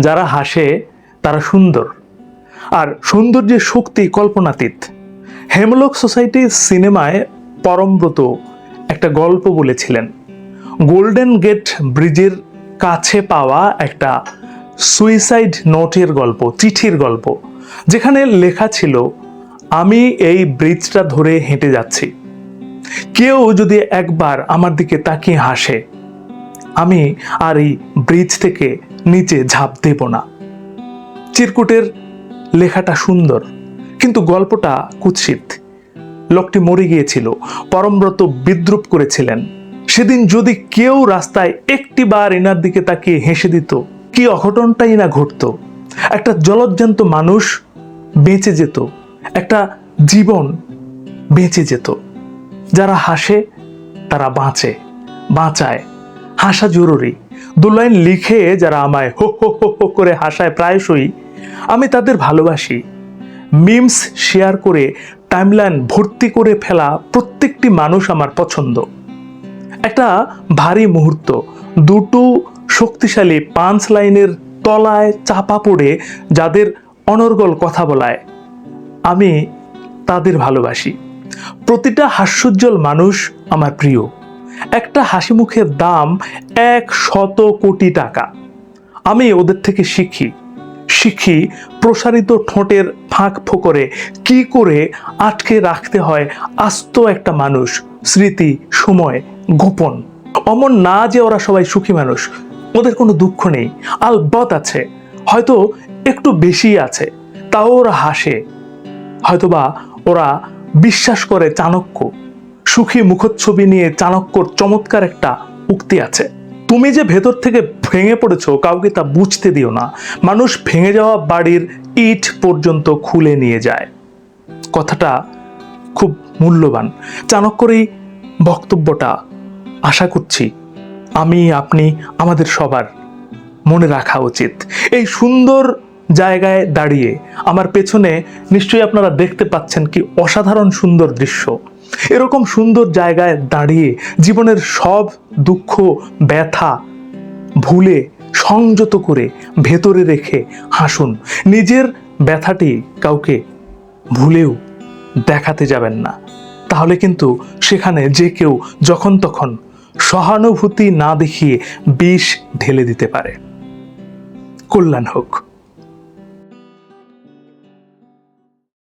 যারা হাসে, তারা সুন্দর। আর সৌন্দর্যের শক্তি কল্পনাতীত। হেমলক সোসাইটি সিনেমায় পরমব্রত একটা গল্প বলেছিলেন। গোল্ডেন গেট ব্রিজের কাছে পাওয়া একটা সুইসাইড নোটের গল্প, চিঠির গল্প, যেখানে লেখা ছিল, আমি এই ব্রিজটা ধরে হেঁটে যাচ্ছি। কেউ যদি একবার আমার দিকে তাকিয়ে হাসে আমি আর এই ব্রিজ থেকে নিচে ঝাঁপ দেব না। চিরকুটের লেখাটা সুন্দর, কিন্তু গল্পটা কুৎসিত। লোকটি মরে গিয়েছিল, পরমব্রত বিদ্রুপ করেছিলেন। সেদিন যদি কেউ রাস্তায় একটি বার এনার দিকে তাকিয়ে হেসে দিত, কি অঘটনটাই না ঘটতো। একটা জলজ্জান্ত মানুষ বেঁচে যেত, একটা জীবন বেঁচে যেত। যারা হাসে, তারা বাঁচে, বাঁচায়। হাসা জরুরি। দু লাইন লিখে যারা আমায় হো হো হো হো করে হাসায় প্রায়শই, আমি তাদের ভালোবাসি। মিমস শেয়ার করে টাইমলাইন ভর্তি করে ফেলা প্রত্যেকটি মানুষ আমার পছন্দ। একটা ভারী মুহূর্ত, দুটো শক্তিশালী পাঁচ লাইনের তলায় চাপা পড়ে যাদের অনর্গল কথা বলায়। আমি তাদের ভালোবাসি। প্রতিটা হাস্যোজ্জ্বল মানুষ আমার প্রিয়। একটা হাসি মুখের দাম এক শত কোটি টাকা। আমি ওদের থেকে শিখি। শিখি প্রসারিত ঠোঁটের ফাঁক ফোকরে কি করে আটকে রাখতে হয় আস্ত একটা মানুষ, স্মৃতি, সময়, গোপন। অমন না যে ওরা সবাই সুখী মানুষ, ওদের কোনো দুঃখ নেই আলবত আছে। হয়তো একটু বেশি আছে, তাও ওরা হাসে। হয়তোবা ওরা বিশ্বাস করে চাণক্য। সুখী মুখচ্ছবি নিয়ে চাণক্যর চমৎকার একটা উক্তি আছে। তুমি যে ভেতর থেকে ভেঙে পড়েছো কাউকে তা বুঝতে দিও না। মানুষ ভেঙে যাওয়া বাড়ির ইট পর্যন্ত খুলে নিয়ে যায়। কথাটা খুব মূল্যবান। চাণক্যর এই বক্তব্যটা আশা করছি আমি, আপনি, আমাদের সবার মনে রাখা উচিত। এই সুন্দর জায়গায় দাঁড়িয়ে আমার পেছনে নিশ্চয়ই আপনারা দেখতে পাচ্ছেন কি অসাধারণ সুন্দর দৃশ্য। এরকম সুন্দর জায়গায় দাঁড়িয়ে জীবনের সব দুঃখ, ব্যথা ভুলে সংযত করে ভেতরে রেখে হাসুন। নিজের ব্যথাটি কাউকে ভুলেও দেখাতে যাবেন না। তাহলে কিন্তু সেখানে যে কেউ যখন তখন সহানুভূতি না দেখিয়ে বিষ ঢেলে দিতে পারে। কল্যাণ হোক।